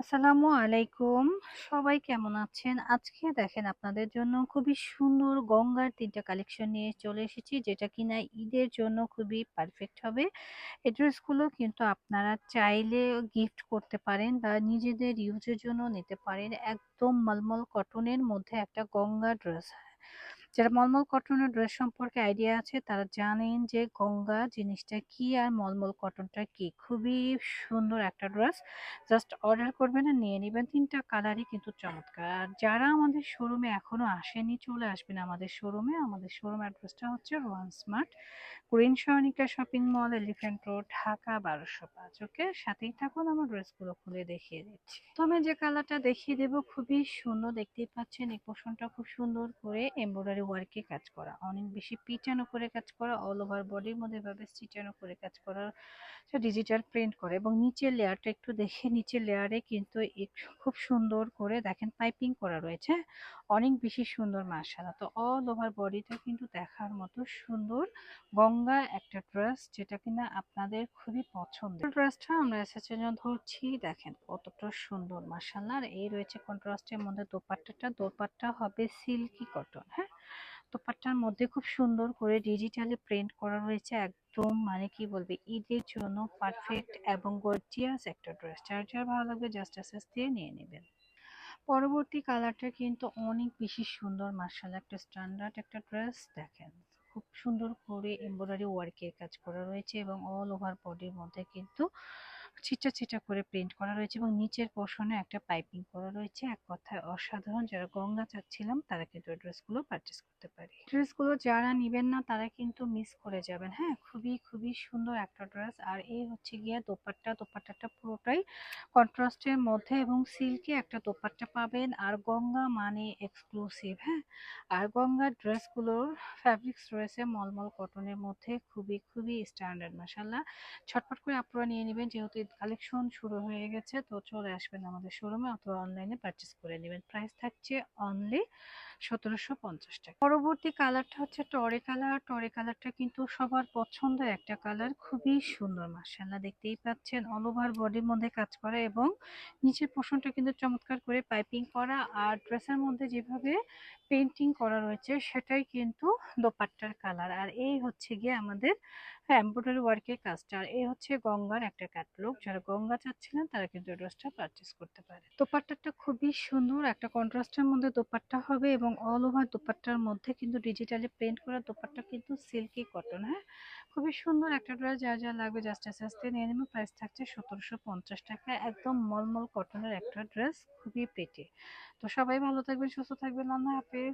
আসসালামু আলাইকুম। সবাই কেমন আছেন? আজকে দেখেন আপনাদের জন্য খুবই সুন্দর গঙ্গার তিনটা কালেকশন নিয়ে চলে এসেছি, যেটা কিনা ঈদের জন্য খুবই পারফেক্ট হবে। এই ড্রেসগুলো কিন্তু আপনারা চাইলে গিফট করতে পারেন বা নিজেদের ইউজের জন্য নিতে পারেন। একদম মলমল কটনের মধ্যে একটা গঙ্গা ড্রেস যারা মলমল কটনের ড্রেস সম্পর্কে আইডিয়া আছে, তারা জানেন যে গঙ্গা জিনিসটা কি আর মলমল কটনটা কি। খুবই সুন্দর একটা ড্রেস জাস্ট অর্ডার করবেন আর নিয়ে নেবেন। তিনটা কালারই কিন্তু চমৎকার। আর যারা আমাদের শোরুমে এখনও আসেনি, চলে আসবেন আমাদের শোরুমে আমাদের শোরুম অ্যাড্রেসটা হচ্ছে রোয়ান smart green Sonica shopping mall elephant road Dhaka, বারোশো পাঁচ। ওকে সাথেই থাকুন, আমার ড্রেসগুলো খুলে দেখিয়ে দিচ্ছি। তো আমি যে কালারটা দেখিয়ে দেবো, খুবই সুন্দর। দেখতেই পাচ্ছেন, এই পোষণটা খুব সুন্দর করে এমব্রয়ডারি ওয়ার্কে কাজ করা। অনেক বেশি পিটানো করে কাজ করা অল ওভার বডির মধ্যে এভাবে সিটানো করে কাজ করা ডিজিটাল প্রিন্ট করে এবং নিচের লেয়ারটা একটু দেখে নিচের লেয়ারে কিন্তু খুব সুন্দর করে দেখেন পাইপিং করা রয়েছে। অনেক বেশি সুন্দর মার্শাল্লাহ তো অল ওভার বডিটা কিন্তু দেখার মতো সুন্দর গঙ্গা একটা ড্রেস যেটা কিনা আপনাদের খুবই পছন্দের। ড্রেসটা আমরা এসেছে ধরছি, দেখেন কতটা সুন্দর মার্শাল্লাহ আর এই রয়েছে কন্ট্রাস্টের মধ্যে দোপাট্টাটা। দোপাট্টা হবে সিল্কি কটন হ্যাঁ? দোপাট্টার মধ্যে খুব সুন্দর করে ডিজিটালি প্রিন্ট করা রয়েছে একদম মানে কি বলবে, ঈদের জন্য পারফেক্ট এবং গর্জিয়াস একটা ড্রেস যার যার ভালো লাগবে জাস্ট অ্যাসেস দিয়ে নিয়ে নেবেন। পরবর্তী কালারটা কিন্তু অনেক বেশি সুন্দর, মার্শাল একটা স্ট্যান্ডার্ড একটা ড্রেস দেখেন। খুব সুন্দর করে এমব্রয়ডারি ওয়ার্কের কাজ করা রয়েছে এবং অল ওভার বডির মধ্যে কিন্তু ছিটা ছিটা করে প্রিন্ট করা রয়েছে এবং নিচের পোর্শনে একটা পাইপিং করা রয়েছে। এক কথায় অসাধারণ, যারা গঙ্গা চাচ্ছিলাম, তারা কিন্তু ড্রেসগুলো পারচেস করতে পারে। ড্রেসগুলো যারা নিবেন না, তারা কিন্তু মিস করে যাবেন। হ্যাঁ খুবই খুবই সুন্দর একটা ড্রেস আর এই হচ্ছে গিয়ে দোপাট্টা। দোপাট্টাটা পুরোটাই কন্ট্রাস্টের মধ্যে এবং সিল্কে একটা দোপাট্টা পাবেন। আর গঙ্গা মানে এক্সক্লুসিভ হ্যাঁ। আর গঙ্গার ড্রেসগুলোর ফ্যাব্রিক্স রয়েছে মলমল কটনের মধ্যে খুবই খুবই স্ট্যান্ডার্ড মাসাল্লাহ ছটপট করে আপনারা নিয়ে নেবেন, যেহেতু কালেকশন শুরু হয়ে গেছে, তো চলে আসবেন আমাদের শোরুমে অথবা অনলাইনে পারচেস করে নেবেন। প্রাইস থাকছে অনলি সতেরোশো পঞ্চাশ টাকা। পরবর্তী কালারটা হচ্ছে টরে কালার টরে কালারটা কিন্তু সবার পছন্দের একটা কালার খুবই সুন্দর মার্শাল্লাহ দেখতেই পাচ্ছেন। অল বডির মধ্যে কাজ করা এবং নিচের পোষণটা কিন্তু চমৎকার করে পাইপিং করা। আর ড্রেসের মধ্যে যেভাবে পেন্টিং করা রয়েছে, সেটাই কিন্তু দোপাট্টার কালার আর এই হচ্ছে গিয়ে আমাদের এম্ব্রয়ডারি ওয়ার্কের কাজটা। আর এই হচ্ছে গঙ্গার একটা ক্যাটলগ যারা গঙ্গা চাচ্ছিলেন, তারা কিন্তু ড্রেসটা পারচেস করতে পারে দোপাট্টাটা খুবই সুন্দর। একটা কন্ট্রাস্টের মধ্যে দোপাট্টা হবে এবং অল ওভার দুপাট্টার মধ্যে কিন্তু ডিজিটালি প্রিন্ট করা দুপাট্টা কিন্তু সিল্কি কটন হ্যাঁ? খুবই সুন্দর একটা ড্রেস যা যা লাগবে জাস্ট আস্তে আস্তে নিয়ে নেব প্রাইস থাকছে সতেরোশো পঞ্চাশ টাকা। একদম মলমল কটনের একটা ড্রেস খুবই পেটে তো সবাই ভালো থাকবেন, সুস্থ থাকবেন। আল্লাহ হাফেজ।